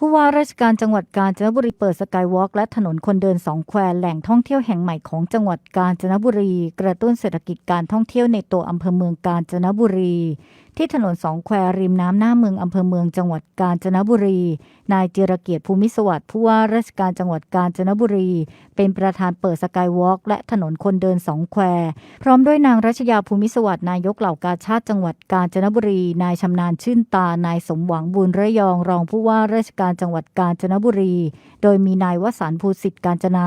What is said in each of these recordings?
ผู้ว่าราชการจังหวัดกาญจนบุรีเปิดสกายวอล์กและถนนคนเดินสองแควแหล่งท่องเที่ยวแห่งใหม่ของจังหวัดกาญจนบุรี กระตุ้นเศรษฐกิจการท่องเที่ยวในตัวอำเภอเมืองกาญจนบุรี ที่ถนนสองแควริมน้ำหน้าเมืองอำเภอเมืองจังหวัดกาญจนบุรี นายเจรเกียรติภูมิสวัสดิ์ผู้ว่าราชการจังหวัดกาญจนบุรี เป็นประธานเปิดสกายวอล์กและถนนคนเดินสองแควพร้อมด้วยนางรัชยาภูมิสวัสดิ์นายกเหล่ากาชาติจังหวัดกาญจนบุรี นายชำนาญชื่นตานายสมหวังบุญระยองรองผู้ว่าราชการจังหวัดกาญจนบุรี โดยมีนายวสันภูสิทธิ์กาญจนา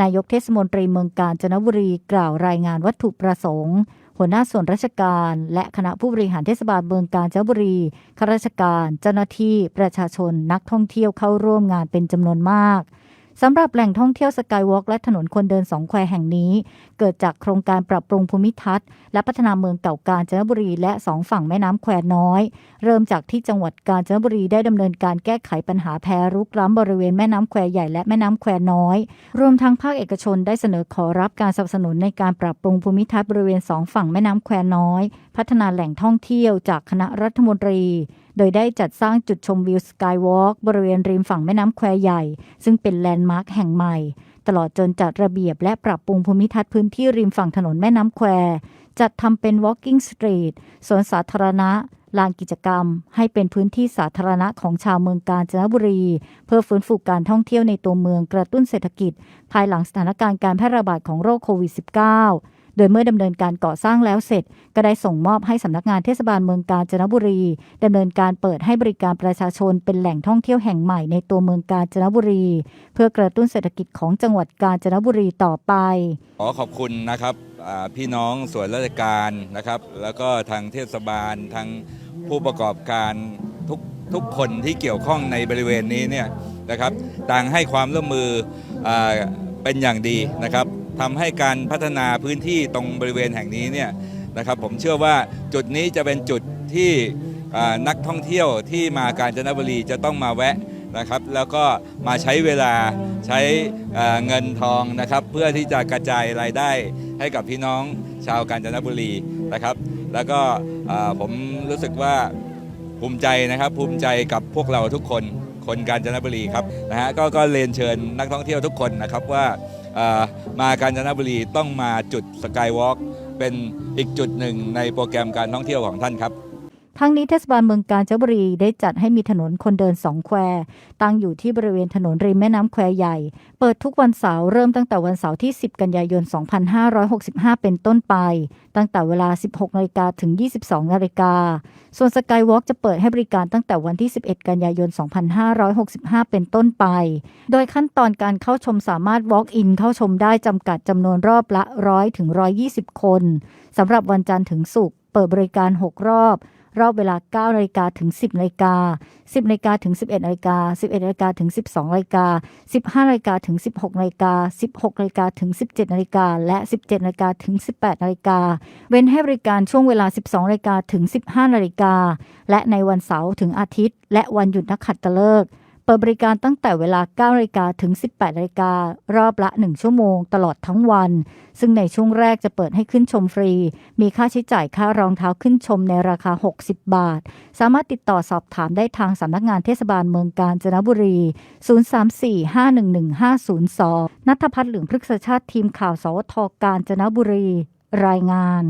นายกเทศมนตรีเมืองกาญจนบุรีกล่าวรายงานวัตถุประสงค์ หัวหน้าส่วนราชการ และคณะผู้บริหารเทศบาลเมืองกาญจนบุรีข้าราชการ เจ้าหน้าที่ ประชาชนนักท่องเที่ยวเข้าร่วมงานเป็นจำนวนมาก สำหรับแหล่งท่องเที่ยวสกายวอล์กและถนนคนเดินสองแควแห่งนี้ เกิดจากโครงการปรับปรุงภูมิทัศน์ และพัฒนาเมืองเก่ากาญจนบุรีและสองฝั่งแม่น้ำแควน้อย เริ่มจากที่จังหวัดกาญจนบุรีได้ดำเนินการแก้ไขปัญหาแพรุกล้ำบริเวณแม่น้ำแควใหญ่และแม่น้ำแควน้อย รวมทั้งภาคเอกชนได้เสนอขอรับการสนับสนุนในการปรับปรุงภูมิทัศน์บริเวณสองฝั่งแม่น้ำแควน้อย พัฒนาแหล่งท่องเที่ยวจากคณะรัฐมนตรี โดยได้จัดสร้างจุดชมวิวสกายวอล์กบริเวณริมฝั่งแม่น้ำแควใหญ่ ซึ่งเป็นแลนด์มาร์คแห่งใหม่ ตลอดจนจัดระเบียบและปรับปรุงภูมิทัศน์พื้นที่ริมฝั่งถนนแม่น้ำแคว จัดทำเป็น walking street สวนสาธารณะลานกิจกรรม ให้เป็นพื้นที่สาธารณะของชาวเมืองกาญจนบุรี เพื่อฟื้นฟูการท่องเที่ยวในตัวเมืองกระตุ้นเศรษฐกิจ ภายหลังสถานการณ์การแพร่ระบาดของโรคโควิด -19 โดยเมื่อดำเนินการก่อสร้างแล้วเสร็จ ก็ได้ส่งมอบให้สำนักงานเทศบาลเมืองกาญจนบุรีดำเนินการเปิดให้บริการประชาชนเป็นแหล่งท่องเที่ยวแห่งใหม่ในตัวเมืองกาญจนบุรี เพื่อกระตุ้นเศรษฐกิจของจังหวัดกาญจนบุรีต่อไปขอขอบคุณนะครับพี่น้องส่วนราชการนะครับ แล้วก็ทางเทศบาลทางผู้ประกอบการทุกทุกคนที่เกี่ยวข้องในบริเวณนี้เนี่ยนะครับต่างให้ความร่วมมืออเป็นอย่างดีนะครับ ทำให้การพัฒนาพื้นที่ตรงบริเวณแห่งนี้เนี่ยนะครับผมเชื่อว่าจุดนี้จะเป็นจุดที่นักท่องเที่ยวที่มากาญจนบุรีจะต้องมาแวะนะครับ แล้วก็มาใช้เวลาใช้เงินทองนะครับ เพื่อที่จะกระจายรายได้ให้กับพี่น้องชาวกาญจนบุรีนะครับ แล้วก็ผมรู้สึกว่าภูมิใจนะครับภูมิใจกับพวกเราทุกคน คนกาญจนบุรีครับนะฮะก็ก็เรียนเชิญนักท่องเที่ยวทุกคนนะครับว่ามากาญจนบุรีต้องมาจุดสกายวอล์กเป็นอีกจุดหนึ่งในโปรแกรมการท่องเที่ยวของท่านครับ ทั้งนี้เทศบาลเมืองกาญจนบุรีได้จัดให้มีถนนคนเดินสองแควตั้งอยู่ที่บริเวณถนนริมแม่น้ำแควใหญ่ เปิดทุกวันเสาร์เริ่มตั้งแต่วันเสาร์ที่ 10 กันยายน 2565 เป็นต้นไป ตั้งแต่เวลา 16นาฬิกาถึง 22นาฬิกาส่วนสกายวอล์กจะเปิดให้บริการตั้งแต่วันที่ 11 กันยายน 2565 เป็นต้นไป โดยขั้นตอนการเข้าชมสามารถ walk in เข้าชมได้จำกัดจำนวนรอบละ 100ถึง120 คนสำหรับวันจันทร์ถึงศุกร์เปิดบริการ 6 รอบ รอบเวลา 9 นาฬิกาถึง 10 นาฬิกา 10 นาฬิกาถึง 11 นาฬิกา 11 นาฬิกาถึง 12 นาฬิกา 15 นาฬิกาถึง 16 นาฬิกา 16 นาฬิกาถึง 17 นาฬิกา และ 17 นาฬิกาถึง 18 นาฬิกา เว้นให้บริการช่วงเวลา 12 นาฬิกาถึง 15 นาฬิกา และในวันเสาร์ถึงอาทิตย์ และวันหยุดนักขัตฤกษ์ เปิดบริการตั้งแต่เวลา9นาฬิกาถึง 18นาฬิการอบละ 1 ชั่วโมงตลอดทั้งวัน ซึ่งในช่วงแรกจะเปิดให้ขึ้นชมฟรี มีค่าใช้จ่ายค่ารองเท้าขึ้นชมในราคา 60 บาท สามารถติดต่อสอบถามได้ทางสำนักงานเทศบาลเมืองกาญจนบุรี 034-511-502 นัทพัฒน์เหลืองพฤกษชาติทีมข่าวสวทกาญจนบุรี รายงาน